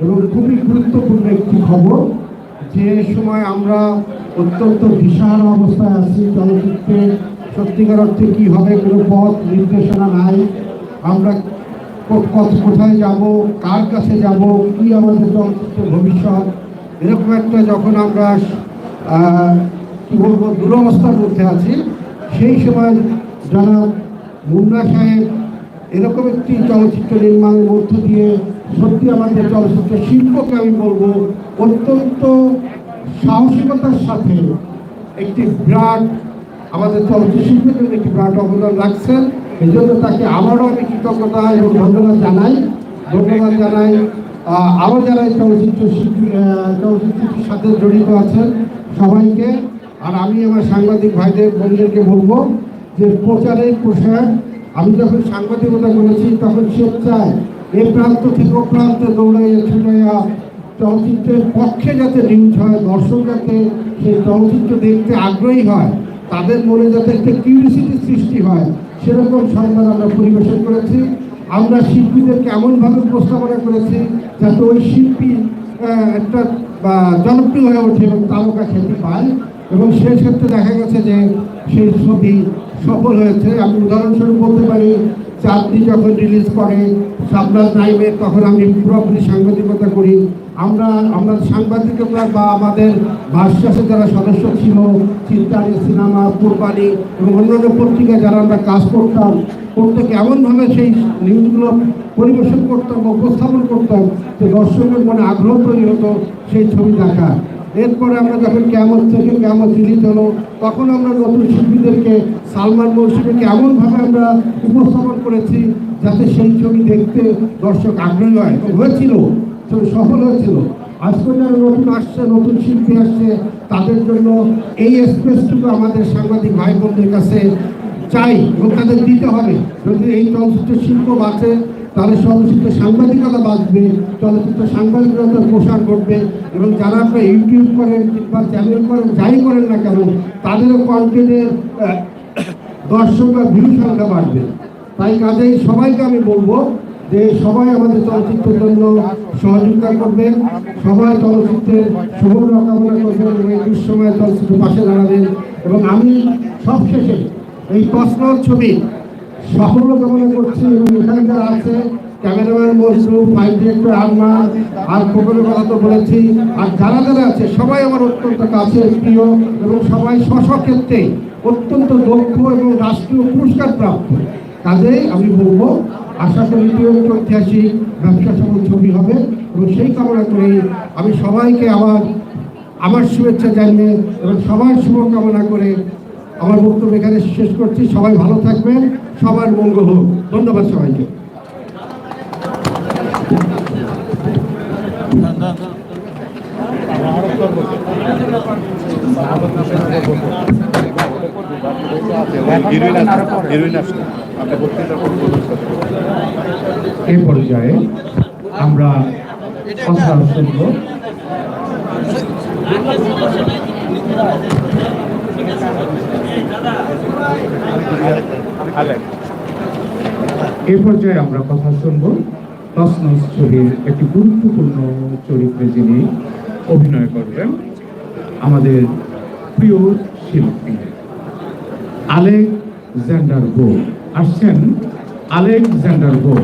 এবং খুবই গুরুত্বপূর্ণ একটি খবর, যে সময় আমরা অত্যন্ত বিশাল অবস্থায় আছি, চলচ্চিত্রে সত্যিকার অর্থে কী হবে কোনো পথ নির্দেশনা নাই। আমরা কত- কোথায় যাব, কার কাছে যাব, কি আমাদের চলচ্চিত্রের ভবিষ্যৎ, এরকম একটা যখন আমরা কী বলব, দুরবস্থার মধ্যে আছি, সেই সময় যারা মুন্না সাহেব এরকম একটি চলচ্চিত্র নির্মাণের মধ্য দিয়ে সত্যি আমাদের চলচ্চিত্র শিল্পকে আমি বলব অত্যন্ত সাহসিকতার সাথে একটি বিরাট আমাদের চলচ্চিত্র শিল্পের জন্য একটি বিরাট অবদান রাখছেন। এই জন্য তাকে আবারও আমি কৃতজ্ঞতা এবং ধন্যবাদ জানাই। ধন্যবাদ জানাই আরও যারা এই চলচ্চিত্র চলচ্চিত্রের সাথে জড়িত আছেন সবাইকে। আর আমি আমার সাংবাদিক ভাইদের, বোনদেরকে বলব যে প্রচারের প্রসার, আমি যখন সাংবাদিকতা করেছি তখন স্বেচ্ছায় এ প্রান্ত থেকে ও প্রান্তে দৌড়াইয়া ছুটাইয়া চলচ্চিত্রের পক্ষে যাতে নিউজ হয়, দর্শক যাতে সেই চলচ্চিত্র দেখতে আগ্রহী হয়, তাদের মনে যাতে একটা কিউরিসিটি সৃষ্টি হয়, সেরকম সংবাদ আমরা পরিবেশন করেছি। আমরা শিল্পীদেরকে এমনভাবে প্রস্তাবনা করেছি যাতে ওই শিল্পী একটা জনপ্রিয় হয়ে ওঠে এবং তারকা খ্যাতি পায়। এবং সেই ক্ষেত্রে দেখা গেছে যে সেই ছবি সফল হয়েছে। আমি উদাহরণস্বরূপ বলতে পারি, চাঁদনি যখন রিলিজ করে সাবনাজ নাইমের তখন আমি পুরোপুরি সাংবাদিকতা করি। আমরা আমরা সাংবাদিকতা বা আমাদের ভাষ্যাসে যারা সদস্য ছিল চিন্তানি সিনেমা কোরবানি এবং অন্যান্য পত্রিকায় যারা আমরা কাজ করতাম, প্রত্যেকে এমনভাবে সেই নিউজগুলো পরিবেশন করতাম, উপস্থাপন করতাম যে দর্শকের মনে আগ্রহ তৈরি হতো সেই ছবি দেখা। এরপরে আমরা যখন কেমন থেকে কেমন রিলিজ হলো, তখন আমরা নতুন শিল্পীদেরকে, সালমান মৌসুমীকে এমনভাবে আমরা উপস্থাপন করেছি, যাতে সেই ছবি দেখতে দর্শক আগ্রহী হয়, হয়েছিল, ছবি সফল হয়েছিল। আজকে যারা নতুন আসছে, নতুন শিল্পী আসছে, তাদের জন্য এই স্পেসটুকু আমাদের সাংবাদিক ভাই বোনদের কাছে চাই এবং তাদের দিতে হবে, যদি এই চলচ্চিত্র শিল্প বাঁচে তাহলে চলচ্চিত্র সাংবাদিকতা বাঁচবে, চলচ্চিত্র সাংবাদিকতার প্রসার ঘটবে এবং যারা আপনার ইউটিউব করেন কিংবা চ্যানেল করেন, যাই করেন না কেন, তাদেরও কন্টেন্টের দর্শক বা ভিউ সংখ্যা বাড়বে। তাই কাজেই সবাইকে আমি বলব যে সবাই আমাদের চলচ্চিত্রের জন্য সহযোগিতা করবেন, সবাই চলচ্চিত্রের শুভ কামনা করবেন এবং এই চলচ্চিত্র পাশে দাঁড়াবেন। এবং আমি সবশেষে এই পার্সোনাল ছবি সাফল্য কামনা করছি এবং এখানে যারা আছে, cameraman Majru five director Arma আর খবরের কথা তো বলেছি, আর যারা যারা আছে, সবাই আমার অত্যন্ত কাছে প্রিয়, এবং সবাই স্ব অত্যন্ত দক্ষ এবং রাষ্ট্রীয় পুরস্কার প্রাপ্ত। কাজেই আমি বলব, আশা করি ঐতিহাসিক ব্যবসা সফল ছবি হবে, এবং সেই কামনা করে আমি সবাইকে আমার আমার শুভেচ্ছা জানিয়ে, এবং সবার শুভকামনা করে আমার বক্তব্য এখানে শেষ করছি। সবাই ভালো থাকবেন। সবার মঙ্গল হোক। ধন্যবাদ সবাইকে। এ পর্যায়ে আমরা কথা শুনব এ পর্যায়ে আমরা কথা শুনব তসনস ছবির একটি গুরুত্বপূর্ণ চরিত্রে যিনি অভিনয় করবেন আমাদের প্রিয় শিল্পী আলেকজান্ডার গো আসছেন আলেকজান্ডার গো